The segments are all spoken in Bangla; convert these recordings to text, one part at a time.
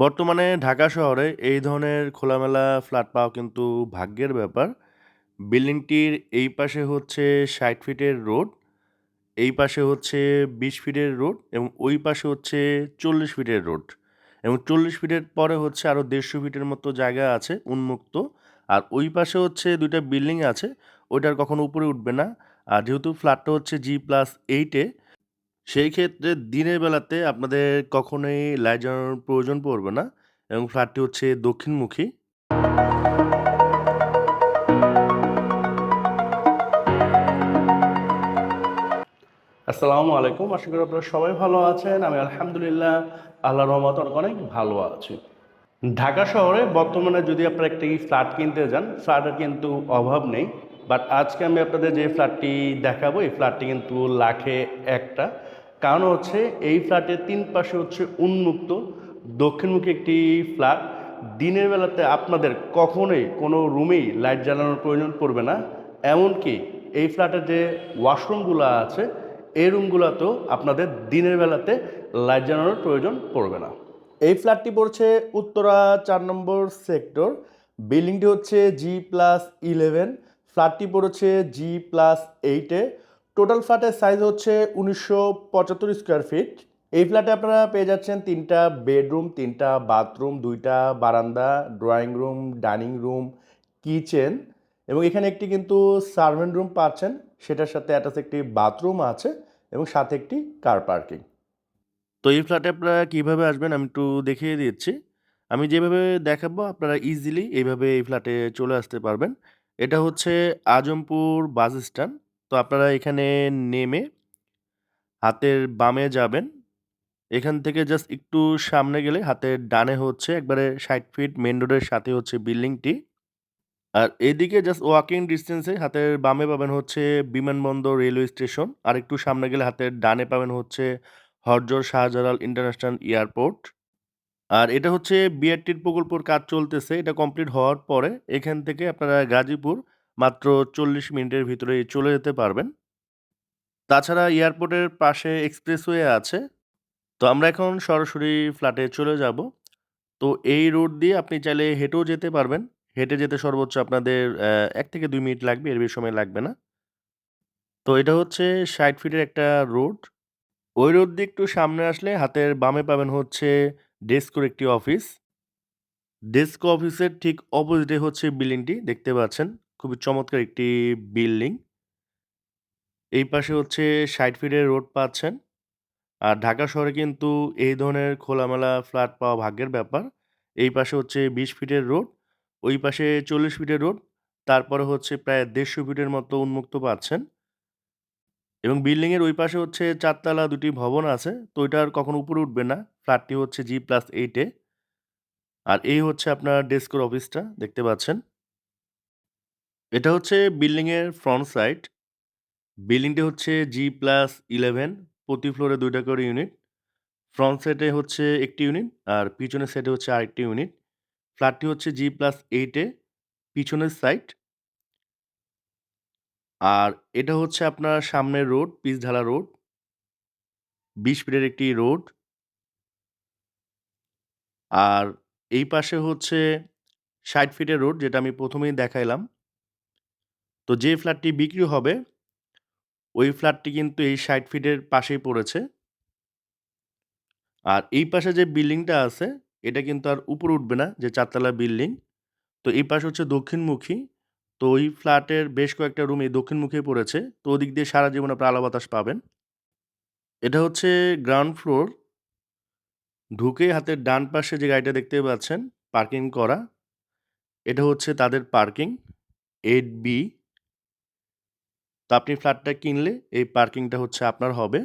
বর্তমানে ঢাকা শহরে এই ধরনের খোলামেলা ফ্ল্যাট পাওয়া কিন্তু ভাগ্যের ব্যাপার। বিল্ডিংটির এই পাশে হচ্ছে ৬০ ফিটের রোড, এই পাশে হচ্ছে ২০ ফিটের রোড এবং ওই পাশে হচ্ছে ৪০ ফিটের রোড এবং ৪০ ফিটের পরে হচ্ছে আরও ১৫০ ফিটের মতো জায়গা আছে উন্মুক্ত। আর ওই পাশে হচ্ছে দুইটা বিল্ডিং আছে, ওইটার কখনো উপরে উঠবে না। আর যেহেতু ফ্ল্যাটটা হচ্ছে G+8 এ সেই ক্ষেত্রে দিনের বেলাতে আপনাদের কখনোই লাইট জ্বালানোর প্রয়োজন পড়বে না এবং ফ্ল্যাটটি হচ্ছে দক্ষিণমুখী। আসসালামু আলাইকুম। আশা করি আপনারা সবাই ভালো আছেন। আমি আলহামদুলিল্লাহ আল্লাহ রহমত অনেক, ভালো আছি। ঢাকা শহরে বর্তমানে যদি আপনারা একটি ফ্ল্যাট কিনতে যান, ফ্ল্যাটের কিন্তু অভাব নেই। বাট আজকে আমি আপনাদের যে ফ্ল্যাটটি দেখাবো, এই ফ্ল্যাটটি কিন্তু লাখে একটা। কারণ হচ্ছে এই ফ্ল্যাটের ৩ পাশে হচ্ছে উন্মুক্ত দক্ষিণমুখী একটি ফ্ল্যাট। দিনের বেলাতে আপনাদের কখনোই কোনো রুমেই লাইট জ্বালানোর প্রয়োজন পড়বে না। এমনকি এই ফ্ল্যাটের যে ওয়াশরুমগুলো আছে, এই রুমগুলোতেও আপনাদের দিনের বেলাতে লাইট জ্বালানোর প্রয়োজন পড়বে না। এই ফ্ল্যাটটি পড়ছে উত্তরা চার নম্বর সেক্টর। বিল্ডিংটি হচ্ছে G+11 ফ্ল্যাটটি পড়েছে G+8 এ। টোটাল ফ্ল্যাটের সাইজ হচ্ছে ১৯৭৫ স্কোয়ার ফিট। এই ফ্ল্যাটে আপনারা পেয়ে যাচ্ছেন তিনটা বেডরুম, তিনটা বাথরুম, দুইটা বারান্দা, drawing room, dining room, kitchen এবং এখানে একটি কিন্তু সার্ভেন্ট রুম পাচ্ছেন। সেটার সাথে অ্যাটাচ একটি বাথরুম আছে এবং সাথে একটি কার পার্কিং। তো এই ফ্ল্যাটে আপনারা কীভাবে আসবেন আমি একটু দেখিয়ে দিচ্ছি। আমি যেভাবে দেখাবো আপনারা ইজিলি এইভাবে এই ফ্ল্যাটে চলে আসতে পারবেন। এটা হচ্ছে আজমপুর বাস স্ট্যান্ড। তো আপনারা এখানে নেমে হাতের বামে যাবেন। এখান থেকে জাস্ট একটু সামনে গেলে হাতের ডানে হচ্ছে একবারে ৬০ ফিট মেন রোডের সাথে হচ্ছে বিল্ডিংটি। আর এদিকে জাস্ট ওয়াকিং ডিস্টেন্সে হাতের বামে পাবেন হচ্ছে বিমানবন্দর রেলওয়ে স্টেশন। আর একটু সামনে গেলে হাতের ডানে পাবেন হচ্ছে হরজর শাহজালাল ইন্টারন্যাশনাল এয়ারপোর্ট। আর এটা হচ্ছে বিআরটির প্রকল্পর কাজ চলতেছে। এটা কমপ্লিট হওয়ার পরে এখান থেকে আপনারা গাজীপুর মাত্র ৪০ মিনিটের ভিতরেই চলে যেতে পারবেন। তাছাড়া এয়ারপোর্টের পাশে এক্সপ্রেসওয়ে আছে। তো আমরা এখন সরাসরি ফ্ল্যাটে চলে যাব। তো এই রোড দিয়ে আপনি চাইলে হেঁটেও যেতে পারবেন। হেঁটে যেতে সর্বোচ্চ আপনাদের এক থেকে দুই মিনিট লাগবে, এর বেশি সময় লাগবে না। তো এটা হচ্ছে ৬০ ফিটের একটা রোড। ওই রোড দিয়ে একটু সামনে আসলে হাতের বামে পাবেন হচ্ছে ডেস্কোর একটি অফিস। ডেস্কো অফিসের ঠিক অপোজিটে হচ্ছে বিল্ডিংটি দেখতে পাচ্ছেন। খুবই চমৎকার একটি বিল্ডিং। এই পাশে হচ্ছে ৬০ ফিটের রোড পাচ্ছেন। আর ঢাকা শহরে কিন্তু এই ধরনের খোলামেলা ফ্ল্যাট পাওয়া ভাগ্যের ব্যাপার। এই পাশে হচ্ছে ২০ ফিটের রোড, ওই পাশে ৪০ ফিটের রোড, তারপরে হচ্ছে প্রায় ১৫০ ফিটের মতো উন্মুক্ত পাচ্ছেন। এবং বিল্ডিংয়ের ওই পাশে হচ্ছে চারতলা দুটি ভবন আছে। তো ওইটা আর কখনো উপরে উঠবে না। ফ্ল্যাটটি হচ্ছে জি প্লাস এইটে আর এই হচ্ছে আপনার ডেস্কোর অফিসটা দেখতে পাচ্ছেন। এটা হচ্ছে বিল্ডিং এর ফ্রন্ট সাইড। বিল্ডিংটি হচ্ছে G+11 প্রতি ফ্লোরে ২ টা করে ইউনিট। ফ্রন্ট সাইডে হচ্ছে একটি ইউনিট আর পিছনের সাইডে হচ্ছে আরেকটি ইউনিট। ফ্ল্যাটটি হচ্ছে G+8 এ পিছনের সাইড। আর এটা হচ্ছে আপনার সামনের রোড, পিচঢালা রোড। ২০ ফিটের একটি রোড। আর এই পাশে হচ্ছে ৬০ ফিটের রোড যেটা আমি ১ম এই দেখাইলাম। তো যে ফ্ল্যাটটি বিক্রি হবে, ওই ফ্ল্যাটটি কিন্তু এই ৬০ ফিটের পাশেই পড়েছে। আর এই পাশে যে বিল্ডিংটা আছে, এটা কিন্তু আর উপরে উঠবে না যে চারতলা বিল্ডিং। তো এই পাশে হচ্ছে দক্ষিণমুখী। তো ওই ফ্ল্যাটের বেশ কয়েকটা রুম এই দক্ষিণমুখী পড়েছে। তো ওদিক দিয়ে সারা জীবন আপনারা আলো বাতাস পাবেন। এটা হচ্ছে গ্রাউন্ড ফ্লোর। ঢুকে হাতের ডান পাশে যে গাড়িটা দেখতে পাচ্ছেন পার্কিং করা। এটা হচ্ছে তাদের পার্কিং 8B তো আপনি ফ্ল্যাটটা কিনলে এই পার্কিংটা হচ্ছে আপনার হবে।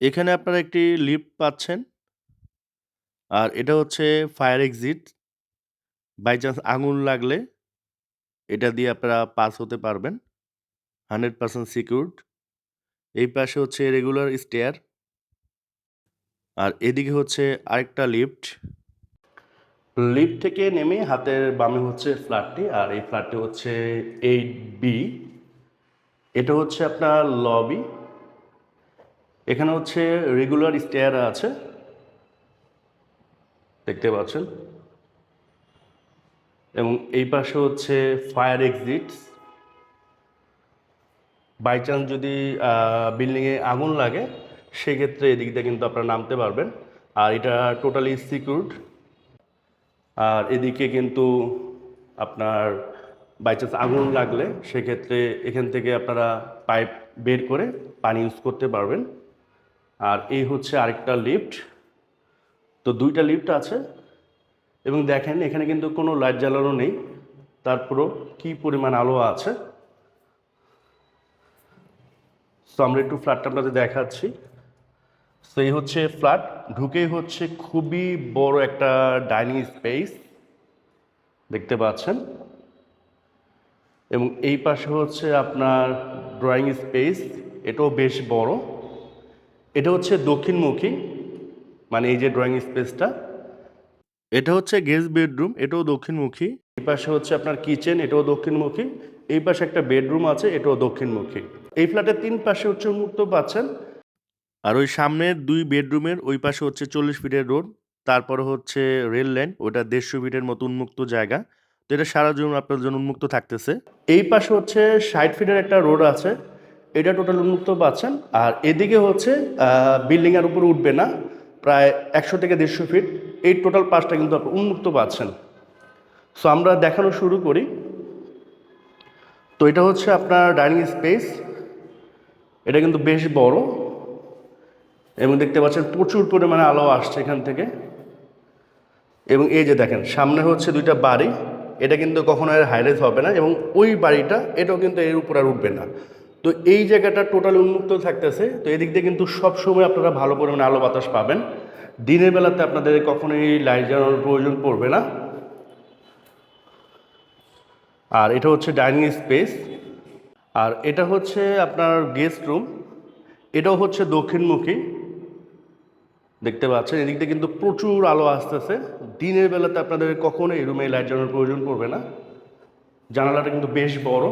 এখানে আপনারা একটি লিফট পাচ্ছেন। আর এটা হচ্ছে ফায়ার এক্সিট। বাই চান্স আঙুল লাগলে এটা দিয়ে আপনারা পাস হতে পারবেন। 100% সিকিউরড। এই পাশে হচ্ছে রেগুলার স্টেয়ার। আর এদিকে হচ্ছে আরেকটা লিফট। লিফট থেকে নেমে হাতের বামে হচ্ছে ফ্ল্যাটটি, আর এই ফ্ল্যাটটি হচ্ছে এইট বি। এটা হচ্ছে আপনার লবি। এখানে হচ্ছে রেগুলার স্টেয়ার আছে। দেখতে পাচ্ছেন? এবং এই পাশে হচ্ছে ফায়ার এক্সিট। বাই চান্স যদি বিল্ডিংয়ে আগুন লাগে, সেক্ষেত্রে এদিক দিয়ে কিন্তু আপনারা নামতে পারবেন। আর এটা টোটালি সিকিউরড। আর এদিকে কিন্তু আপনার বাই চান্স আগুন লাগলে সেক্ষেত্রে এখান থেকে আপনারা পাইপ বের করে পানি ইউজ করতে পারবেন। আর এই হচ্ছে আরেকটা লিফট তো দুইটা লিফট আছে। এবং দেখেন, এখানে কিন্তু কোনো লাইট জ্বালানো নেই। তারপরও কি পরিমাণ আলো আছে। তো আমরা একটু ফ্ল্যাটটা আপনাদের দেখাচ্ছি। তো এই হচ্ছে ফ্ল্যাট। ঢুকেই হচ্ছে খুবই বড় একটা ডাইনিং স্পেস। দেখতে পাচ্ছেন? এবং এই পাশে হচ্ছে আপনার ড্রয়িং স্পেস। এটাও বেশ বড়। এটা হচ্ছে দক্ষিণমুখী মানে এই যে ড্রয়িং স্পেসটা। এটা হচ্ছে গেস্ট বেডরুম, এটাও দক্ষিণমুখী। এই পাশে হচ্ছে আপনার কিচেন, এটাও দক্ষিণমুখী। এই পাশে একটা বেডরুম আছে, এটাও দক্ষিণমুখী। এই ফ্ল্যাটের তিন পাশে হচ্ছে উন্মুক্ত পাচ্ছেন আর ওই সামনের দুই বেডরুমের ওই পাশে হচ্ছে চল্লিশ ফিটের রোড তারপরে হচ্ছে রেল লাইন ওটা দেড়শো ফিটের মতো উন্মুক্ত জায়গা। তো এটা সারা জীবন আপনার জন্য উন্মুক্ত থাকতেছে। এই পাশে হচ্ছে ষাট ফিটের একটা রোড আছে, এটা টোটাল উন্মুক্ত পাচ্ছেন। আর এদিকে হচ্ছে বিল্ডিংয়ের উপর উঠবে না, প্রায় একশো থেকে দেড়শো ফিট এই টোটাল পাশটা কিন্তু আপনি উন্মুক্ত পাচ্ছেন। সো আমরা দেখানো শুরু করি। তো এটা হচ্ছে আপনার ডাইনিং স্পেস এটা কিন্তু বেশ বড়। এবং দেখতে পাচ্ছেন প্রচুর পরিমাণে আলো আসছে এখান থেকে। এবং এই যে দেখেন, সামনে হচ্ছে দুইটা বাড়ি। এটা কিন্তু কখনো আর হাইরাইজ হবে না এবং ওই বাড়িটা, এটাও কিন্তু এর উপর আর উঠবে না। তো এই জায়গাটা টোটাল উন্মুক্ত থাকতেছে। তো এদিক দিয়ে কিন্তু সব সময় আপনারা ভালো পরিমাণে আলো বাতাস পাবেন। দিনের বেলাতে আপনাদের কখনোই লাইট জ্বালানোর প্রয়োজন পড়বে না। আর এটা হচ্ছে ডাইনিং স্পেস আর এটা হচ্ছে আপনার গেস্ট রুম এটাও হচ্ছে দক্ষিণমুখী। দেখতে পাচ্ছেন এদিক দিয়ে কিন্তু প্রচুর আলো আসতেছে। দিনের বেলাতে আপনাদের কখনো এই রুমে লাইট জ্বালানোর প্রয়োজন পড়বে না। জানালাটা কিন্তু বেশ বড়।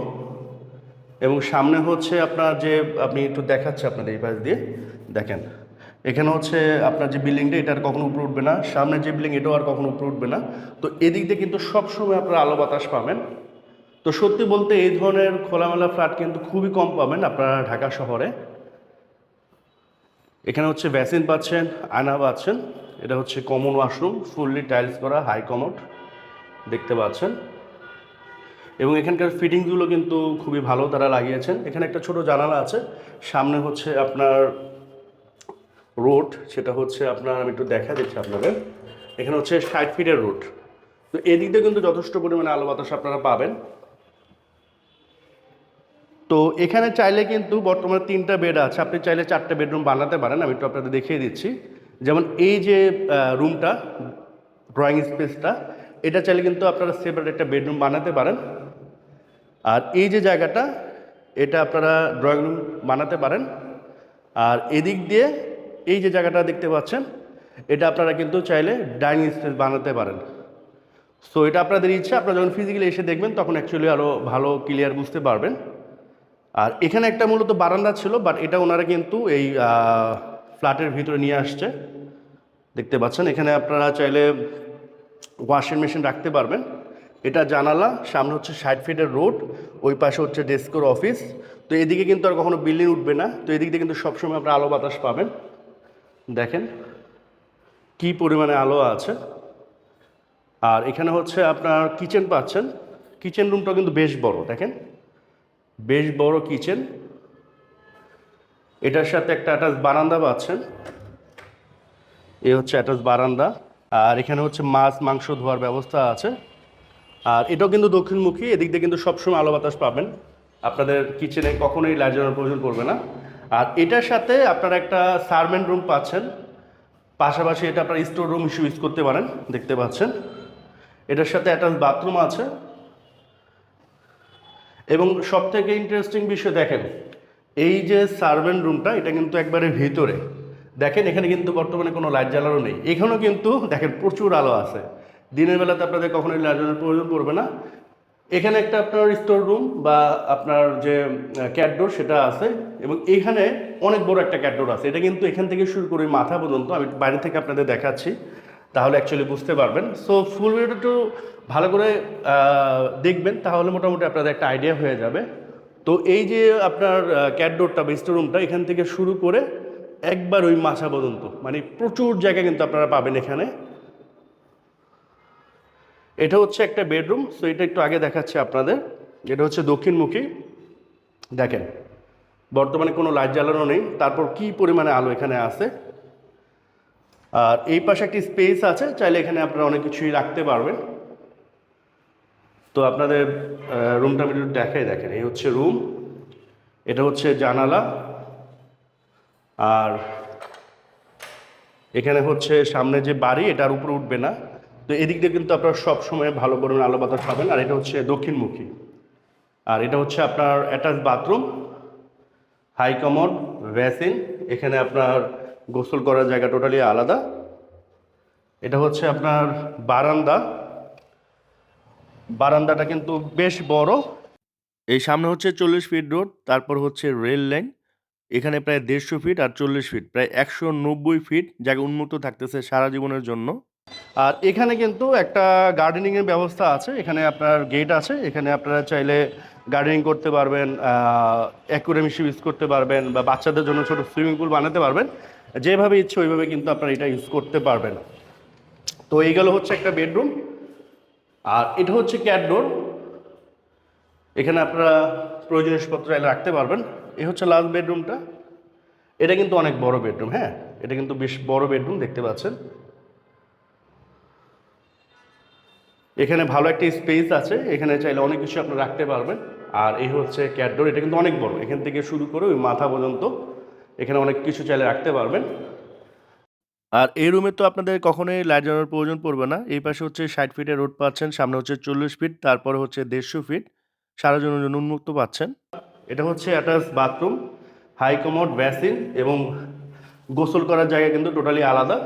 এবং সামনে হচ্ছে আপনার যে, আপনি একটু দেখাচ্ছে আপনাদের এই পাশ দিয়ে। দেখেন, এখানে হচ্ছে আপনার যে বিল্ডিংটা এটা আর কখনো উপরে উঠবে না। সামনে যে বিল্ডিং এটাও আর কখনো উপরে উঠবে না। তো এদিক দিয়ে কিন্তু সবসময় আপনারা আলো বাতাস পাবেন। তো সত্যি বলতে এই ধরনের খোলামেলা ফ্ল্যাট কিন্তু খুবই কম পাবেন আপনারা ঢাকা শহরে। এখানে হচ্ছে ভ্যাসিন পাচ্ছেন, আয়না পাচ্ছেন, এটা হচ্ছে কমন ওয়াশরুম ফুললি টাইলস করা হাই কমোড দেখতে পাচ্ছেন। এবং এখানকার ফিটিংসগুলো কিন্তু খুবই ভালো তারা লাগিয়েছেন। এখানে একটা ছোট জানালা আছে, সামনে হচ্ছে আপনার রোড সেটা হচ্ছে আপনার আমি একটু দেখা দিচ্ছি আপনাদের। এখানে হচ্ছে ষাট ফিটের রোড তো এদিক দিয়ে কিন্তু যথেষ্ট পরিমাণে আলো বাতাস আপনারা পাবেন। তো এখানে চাইলে কিন্তু বর্তমানে তিনটা বেড আছে। আপনি চাইলে চারটে বেডরুম বানাতে পারেন, আমি একটু আপনাদের দেখিয়ে দিচ্ছি। যেমন এই যে রুমটা ড্রয়িং স্পেসটা এটা চাইলে কিন্তু আপনারা সেপারেট একটা বেডরুম বানাতে পারেন। আর এই যে জায়গাটা, এটা আপনারা ড্রয়িং রুম বানাতে পারেন। আর এদিক দিয়ে এই যে জায়গাটা দেখতে পাচ্ছেন, এটা আপনারা কিন্তু চাইলে ডাইনিং স্পেস বানাতে পারেন। সো এটা আপনাদের ইচ্ছা, আপনারা যখন ফিজিক্যালি এসে দেখবেন, তখন অ্যাকচুয়ালি আরও ভালো ক্লিয়ার বুঝতে পারবেন। আর এখানে একটা মূলত বারান্দা ছিল বাট এটা ওনারা কিন্তু এই ফ্ল্যাটের ভিতরে নিয়ে আসছে। দেখতে পাচ্ছেন, এখানে আপনারা চাইলে ওয়াশিং মেশিন রাখতে পারবেন। এটা জানালা, সামনে হচ্ছে ষাট ফিটের রোড, ওই পাশে হচ্ছে ডেস্কোর অফিস। তো এদিকে কিন্তু আর কখনো বিল্ডিং উঠবে না। তো এদিক দিয়ে কিন্তু সবসময় আপনারা আলো বাতাস পাবেন। দেখেন, কি পরিমাণে আলো আছে। আর এখানে হচ্ছে আপনার কিচেন পাচ্ছেন। কিচেন রুমটা কিন্তু বেশ বড়, দেখেন। বেশ বড় কিচেন। এটার সাথে একটা অ্যাটাচ বারান্দা পাচ্ছেন। এ হচ্ছে অ্যাটাচ বারান্দা। আর এখানে হচ্ছে মাছ, মাংস ধোয়ার ব্যবস্থা আছে। আর এটাও কিন্তু দক্ষিণমুখী, এদিক দিয়ে কিন্তু সবসময় আলো বাতাস পাবেন। আপনাদের কিচেনে কখনোই লাইট প্রয়োজন পড়বে না। আর এটার সাথে আপনারা একটা সার্ভেন্ট রুম পাচ্ছেন। পাশাপাশি এটা আপনার স্টোর রুম হিসেবে ইউজ করতে পারেন, দেখতে পাচ্ছেন। এটার সাথে অ্যাটাচ বাথরুম আছে। এবং সব থেকে ইন্টারেস্টিং বিষয় দেখেন, এই যে সার্ভেন্ট রুমটা, এটা কিন্তু একবারে ভিতরে। দেখেন, এখানে কিন্তু বর্তমানে কোনো লাইট জ্বালানো নেই। এখানেও কিন্তু, দেখেন, প্রচুর আলো আছে। দিনের বেলাতে আপনাদের কখনোই লাইট জ্বালানোর প্রয়োজন পড়বে না। এখানে একটা আপনার স্টোর রুম বা আপনার যে ক্যাটডোর সেটা আছে। এবং এখানে অনেক বড় একটা ক্যাটডোর আছে। এটা কিন্তু এখান থেকে শুরু করে মাথা পর্যন্ত, আমি বাইরে থেকে আপনাদের দেখাচ্ছি। তাহলে অ্যাকচুয়ালি বুঝতে পারবেন। সো ফুল ভিডিওটা ভালো করে দেখবেন, তাহলে মোটামুটি আপনাদের একটা আইডিয়া হয়ে যাবে। তো এই যে আপনার ক্যাটডোরটা বা রুমটা এখান থেকে শুরু করে একবার ওই মাছা পর্যন্ত মানে প্রচুর জায়গা কিন্তু আপনারা পাবেন এখানে। এটা হচ্ছে একটা বেডরুম সো এটা একটু আগে দেখাচ্ছে আপনাদের। এটা হচ্ছে দক্ষিণমুখী। দেখেন, বর্তমানে কোনো লাইট জ্বালানো নেই, তারপর কি পরিমাণে আলো এখানে আছে। আর এই পাশে একটি স্পেস আছে, চাইলে এখানে আপনারা অনেক কিছুই রাখতে পারবেন। তো আপনাদের রুমটা আমি একটু দেখাই, দেখেন, এই হচ্ছে রুম এটা হচ্ছে জানালা, আর এখানে হচ্ছে সামনে যে বাড়ি, এটার উপরে উঠবে না। তো এদিক দিয়ে কিন্তু আপনারা সব সময় ভালো পরিমাণে আলো বাতাস পাবেন, আর এটা হচ্ছে দক্ষিণমুখী। আর এটা হচ্ছে আপনার attach bathroom high commode basin এখানে আপনার গোসল করার জায়গা টোটালি আলাদা। এটা হচ্ছে আপনার বারান্দা বারান্দাটা কিন্তু বেশ বড়। এই সামনে হচ্ছে চল্লিশ ফিট রোড তারপর হচ্ছে রেল লাইন এখানে প্রায় দেড়শো ফিট আর চল্লিশ ফিট প্রায় একশো নব্বই ফিট জায়গা উন্মুক্ত থাকতেছে সারা জীবনের জন্য। আর এখানে কিন্তু একটা গার্ডেনিংয়ের ব্যবস্থা আছে এখানে আপনার গেট আছে এখানে আপনারা চাইলে গার্ডেনিং করতে পারবেন অ্যাকুরেম হিসেবে ইউজ করতে পারবেন বা বাচ্চাদের জন্য ছোটো সুইমিং পুল বানাতে পারবেন। যেভাবে ইচ্ছে ওইভাবে কিন্তু আপনারা এটা ইউজ করতে পারবেন। তো এই গেল হচ্ছে একটা বেডরুম আর এটা হচ্ছে ক্যাট ডোর এখানে আপনারা প্রয়োজনীয় জিনিসপত্র রাখতে পারবেন। এই হচ্ছে লাস্ট বেডরুমটা এটা কিন্তু অনেক বড় বেডরুম হ্যাঁ? এটা কিন্তু বেশ বড় বেডরুম দেখতে পাচ্ছেন। এখানে ভালো একটা স্পেস আছে। এখানে চাইলে অনেক কিছু আপনি রাখতে পারবেন। আর এই হচ্ছে ক্যাটডোর এটা কিন্তু অনেক বড়। এখান থেকে শুরু করে ওই মাথা পর্যন্ত এখানে অনেক কিছু চাইলে রাখতে পারবেন। আর এই রুমে তো আপনাদের কখনোই লাইট জ্বালানোর প্রয়োজন পড়বে না। এই পাশে হচ্ছে ষাট ফিটের রোড পাচ্ছেন, সামনে হচ্ছে চল্লিশ ফিট তারপরে হচ্ছে দেড়শো ফিট সারা জনের জন্য উন্মুক্ত পাচ্ছেন। এটা হচ্ছে attach bathroom high commode basin এবং গোসল করার জায়গা কিন্তু টোটালি আলাদা।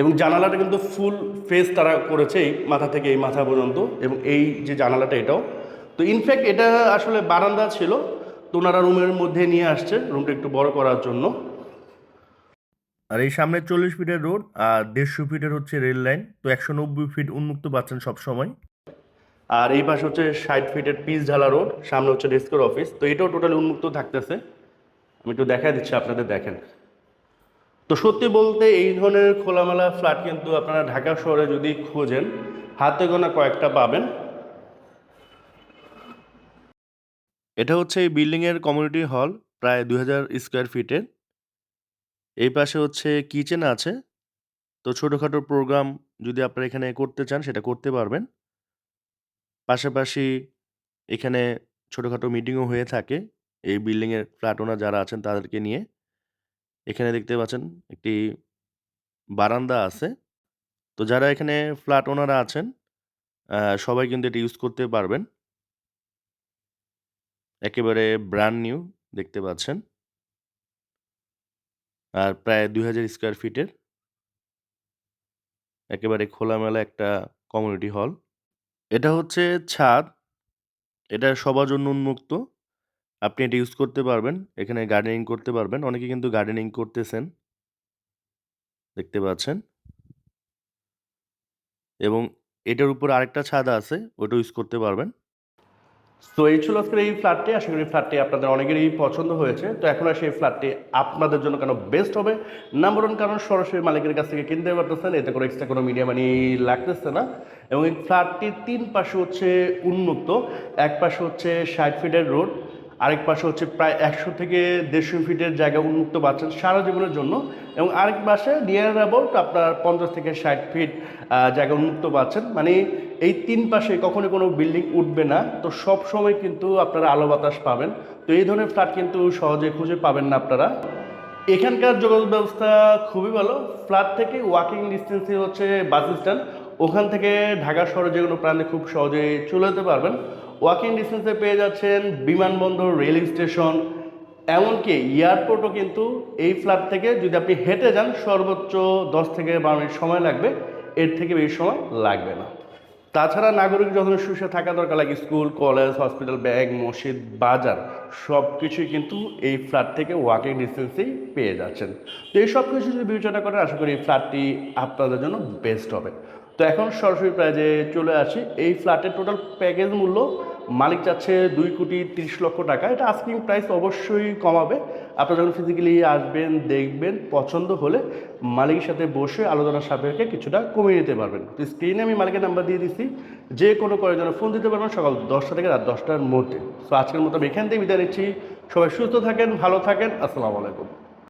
এবং জানালাটা কিন্তু ফুল ফেস তারা করেছে এই মাথা থেকে এই মাথা পর্যন্ত এবং এই যে জানালাটা এটাও। তো ইনফ্যাক্ট এটা আসলে বারান্দা ছিল। তো ওনারা রুমের মধ্যে নিয়ে আসছে রুমটা একটু বড় করার জন্য। আর এই সামনে চল্লিশ ফিটের রোড আর দেড়শো ফিটের হচ্ছে রেল লাইন। তো একশো নব্বই ফিট উন্মুক্ত পাচ্ছেন সবসময়। আর এই পাশে হচ্ছে ষাট ফিটের পিস ঢালা রোড, সামনে হচ্ছে ডেস্কের অফিস। তো এটাও টোটালি উন্মুক্ত থাকতেছে। আমি একটু দেখা দিচ্ছি, আপনাদের দেখেন। তো সত্যি বলতে এই ধরনের খোলামেলা ফ্ল্যাট কিন্তু আপনারা ঢাকা শহরে যদি খোঁজেন, হাতে গোনা কয়েকটা পাবেন। এটা হচ্ছে এই বিল্ডিংয়ের কমিউনিটি হল, প্রায় দুই হাজার স্কোয়ার ফিটের। এই পাশে হচ্ছে কিচেন আছে। তো ছোটোখাটো প্রোগ্রাম যদি আপনারা এখানে করতে চান, সেটা করতে পারবেন। পাশাপাশি এখানে ছোটোখাটো মিটিংও হয়ে থাকে। এই বিল্ডিংয়ের ফ্ল্যাট ওনার যারা আছেন, তাদেরকে নিয়ে। এখানে দেখতে পাচ্ছেন একটি বারান্দা আছে। তো যারা এখানে ফ্ল্যাট ওনারা আছেন সবাই কিন্তু এটা ইউজ করতে পারবেন। একেবারে ব্র্যান্ড নিউ দেখতে পাচ্ছেন। আর প্রায় দুই হাজার স্কোয়ার ফিটের একেবারে খোলামেলা একটা কমিউনিটি হল এটা হচ্ছে ছাদ। এটা সবার জন্য উন্মুক্ত। আপনি এটা ইউজ করতে পারবেন। এখানে গার্ডেনিং করতে পারবেন। অনেকে কিন্তু গার্ডেনিং করতেছেন। দেখতে পাচ্ছেন? এবং এটার উপর আরেকটা ছাদ আছে। ওটা ইউজ করতে পারবেন। তো এই ছিল আজকের এই ফ্ল্যাটটি আশা করি ফ্ল্যাটটি আপনাদের অনেকেরই পছন্দ হয়েছে। তো এখন আর সেই ফ্ল্যাটটি আপনাদের জন্য কেন বেস্ট হবে? নাম্বার ওয়ান কারণ, সরাসরি মালিকের কাছ থেকে কিনতে পারতেছেন। এতে করে এক্সট্রা কোনো মিডিয়া মানি লাগতেছে না। এবং এই ফ্ল্যাটটির তিন পাশে হচ্ছে উন্মুক্ত। এক পাশে হচ্ছে ষাট ফিটের রোড আরেক পাশে হচ্ছে প্রায় একশো থেকে দেড়শো ফিটের জায়গা উন্মুক্ত পাচ্ছেন সারা জীবনের জন্য। এবং আরেক পাশে নিয়ার অ্যাবাউট আপনার পঞ্চাশ থেকে ষাট ফিট জায়গা উন্মুক্ত পাচ্ছেন মানে এই তিন পাশে কখনো কোনো বিল্ডিং উঠবে না। তো সব সময় কিন্তু আপনারা আলো বাতাস পাবেন। তো এই ধরনের ফ্ল্যাট কিন্তু সহজে খুঁজে পাবেন না আপনারা। এখানকার যোগাযোগ ব্যবস্থা খুবই ভালো। ফ্ল্যাট থেকে ওয়াকিং ডিস্টেন্সে হচ্ছে বাস স্ট্যান্ড ওখান থেকে ঢাকা শহরে যে কোনো প্রান্তে খুব সহজেই চলে যেতে পারবেন। ওয়াকিং ডিস্টেন্সে পেয়ে যাচ্ছেন বিমানবন্দর রেল স্টেশন এমনকি এয়ারপোর্টও কিন্তু এই ফ্ল্যাট থেকে যদি আপনি হেঁটে যান, সর্বোচ্চ দশ থেকে বারো মিনিট সময় লাগবে। এর থেকে বেশি সময় লাগবে না। তাছাড়া নাগরিক যখন সুশে থাকা দরকার লাগে স্কুল কলেজ হসপিটাল ব্যাংক মসজিদ, বাজার সব কিছুই কিন্তু এই ফ্ল্যাট থেকে ওয়াকিং ডিস্টেন্সেই পেয়ে যাচ্ছেন। তো এই সব কিছু যদি বিবেচনা করেন, আশা করি এই ফ্ল্যাটটি আপনাদের জন্য বেস্ট হবে। তো এখন সরাসরি প্রাইজে চলে আসি, এই ফ্ল্যাটের টোটাল প্যাকেজ মূল্য মালিক চাচ্ছে দুই কোটি তিরিশ লক্ষ টাকা। এটা আস্কিং প্রাইস অবশ্যই কমাবে। আপনারা যখন ফিজিক্যালি আসবেন, দেখবেন, পছন্দ হলে মালিকের সাথে বসে আলোচনা সাপেক্ষে কিছুটা কমিয়ে নিতে পারবেন। তো স্ক্রিনে আমি মালিকের নাম্বার দিয়ে দিচ্ছি যে কোনো করার জন্য ফোন দিতে পারবেন সকাল দশটা থেকে রাত দশটার মধ্যে। তো আজকের মতো আমি এখান থেকে বিদায় নিচ্ছি। সবাই সুস্থ থাকেন, ভালো থাকেন। আসসালামু আলাইকুম।